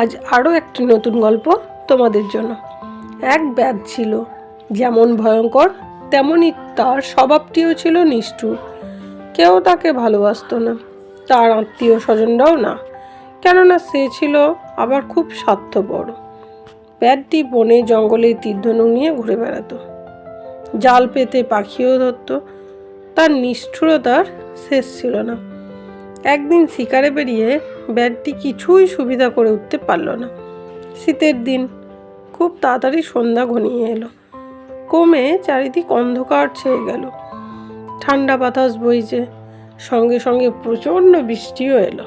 আজ আরও একটি নতুন গল্প তোমাদের জন্য। এক ব্যাধ ছিল, যেমন ভয়ঙ্কর, তেমনই তার স্বভাবটিও ছিল নিষ্ঠুর। কেউ তাকে ভালোবাসতো না, তার আত্মীয় স্বজনরাও না। কেননা সে ছিল আবার খুব স্বার্থপর। ব্যাধটি বনে জঙ্গলে তীর্ধনুক নিয়ে ঘুরে বেড়াতো। জাল পেতে পাখিও ধরত, তার নিষ্ঠুরতার শেষ ছিল না। একদিন শিকারে বেরিয়ে ব্যাটটি কিছুই সুবিধা করে উঠতে পারল না। শীতের দিন খুব তাড়াতাড়ি সন্ধ্যা ঘনিয়ে এলো। কমে চারিদিক অন্ধকার ছেয়ে গেল। ঠান্ডা বাতাস বইছে, সঙ্গে সঙ্গে প্রচণ্ড বৃষ্টিও এলো।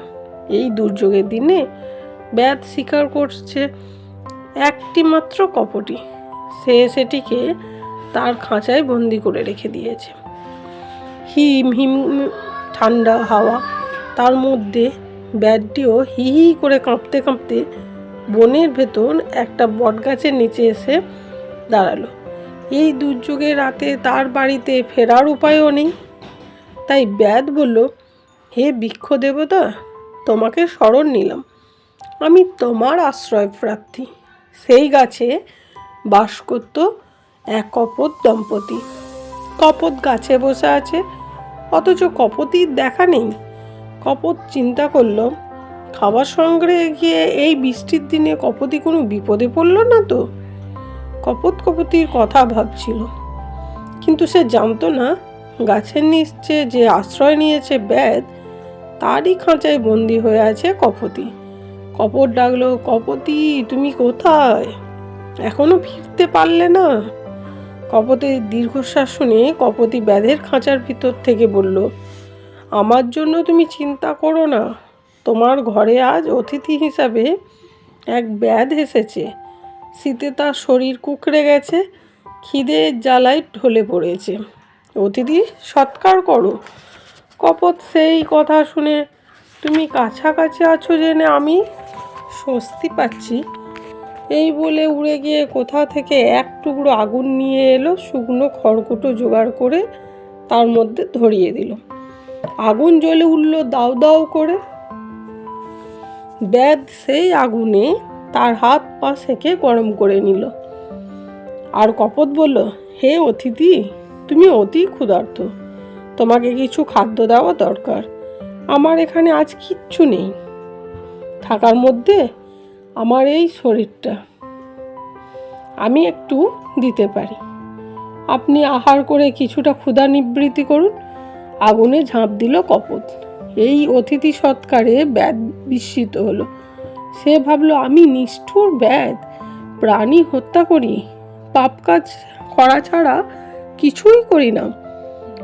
এই দুর্যোগের দিনে ব্যাট শিকার করছে একটি মাত্র কপটি। সে সেটিকে তার খাঁচায় বন্দি করে রেখে দিয়েছে। হিম হিম ঠান্ডা হাওয়া তার মধ্যে ব্যাটটিও হি হি করে কাঁপতে কাঁপতে বনের ভেতর একটা বটগাছের নিচে এসে দাঁড়াল। এই দুর্যোগে রাতে তার বাড়িতে ফেরার উপায়ও নেই। তাই ব্যাদ বলল, হে বৃক্ষ দেবতা, তোমাকে স্মরণ নিলাম। আমি তোমার আশ্রয় প্রার্থী। সেই গাছে বাস করত এক কপত দম্পতি। কপত গাছে বসে আছে, অথচ কপতির দেখা নেই। কপত চিন্তা করল, খাবার সংগ্রহে গিয়ে এই বৃষ্টির দিনে কপতি কোনো বিপদে পড়ল না তো? কপত কপতির কথা ভাবছিল। কিন্তু সে জানতো না, গাছের নিচে যে আশ্রয় নিয়েছে ব্যাদ তারই খাঁচায় বন্দি হয়ে আছে কপতি কপট ডাকলো, কপতি, তুমি কোথায়? এখনও ফিরতে পারলে না? কপতের দীর্ঘশ্বাস শুনে কপতি ব্যাধের খাঁচার ভিতর থেকে বলল আমার জন্য তুমি চিন্তা করো না। তোমার ঘরে আজ অতিথি হিসাবে এক ব্যাধ এসেছে। শীতে তার শরীর কুকড়ে গেছে, খিদে জ্বালায় ঢলে পড়েছে। অতিথি, সৎকার করো। কপত সেই কথা শুনে তুমি কাছাকাছি আছো জেনে আমি স্বস্তি পাচ্ছি। এই বলে উড়ে গিয়ে কোথা থেকে এক টুকরো আগুন নিয়ে এলো, শুকনো খড়কুটো জোগাড় করে তার মধ্যে ধরিয়ে দিল। আগুন জ্বলে উঠল দাউ দাউ করে। ব্যাদ সেই আগুনে তার হাত পা সেকে গরম করে নিল। আর কপত বলল, হে অতিথি, তুমি অতি ক্ষুধার্ত। তোমাকে কিছু খাদ্য দেওয়া দরকার। আমার এখানে আজ কিচ্ছু নেই। থাকার মধ্যে আমার এই শরীরটা আমি একটু দিতে পারি। আপনি আহার করে কিছুটা ক্ষুধা নিবৃত্তি করুন। আগুনে ঝাঁপ দিল কপত। এই অতিথি সৎকারে ব্যাদ বিস্মিত হলো। সে ভাবলো, আমি নিষ্ঠুর ব্যাদ প্রাণী হত্যা করি, পাপ কাজ করা ছাড়া কিছুই করি না,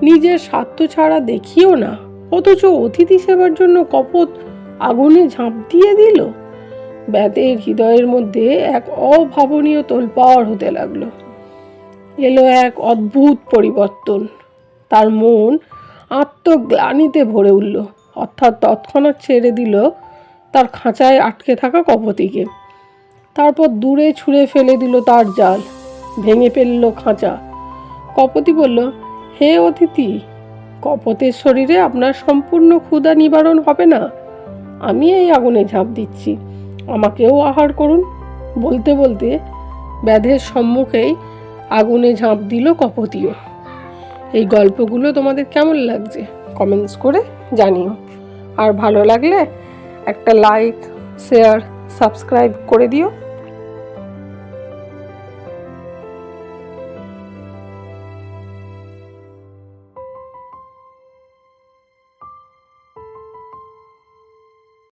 নিজের স্বার্থ ছাড়া দেখিও না, অথচ অতিথি সেবার জন্য কপত আগুনে ঝাঁপ দিয়ে দিল? ব্যাদের হৃদয়ের মধ্যে এক অভাবনীয় তোলপাড় হতে লাগল। এলো এক অদ্ভুত পরিবর্তন। তার মন আত্মগ্লানিতে ভরে উঠল। অর্থাৎ তৎক্ষণাৎ ছেড়ে দিল তার খাঁচায় আটকে থাকা কপতিকে। তারপর দূরে ছুঁড়ে ফেলে দিল তার জাল। ভেঙে ফেলল খাঁচা। কপতি বলল, হে অতিথি, কপতের শরীরে আপনার সম্পূর্ণ ক্ষুধা নিবারণ হবে না। আমি এই আগুনে ঝাঁপ দিচ্ছি। আমাকেও আহার করুন। বলতে বলতে ব্যাধের সম্মুখেই আগুনে ঝাঁপ দিল কপতিও। এই গল্পগুলো তোমাদের কেমন লাগছে? কমেন্টস করে জানিও। আর ভালো লাগলে একটা লাইক শেয়ার সাবস্ক্রাইব করে দিও।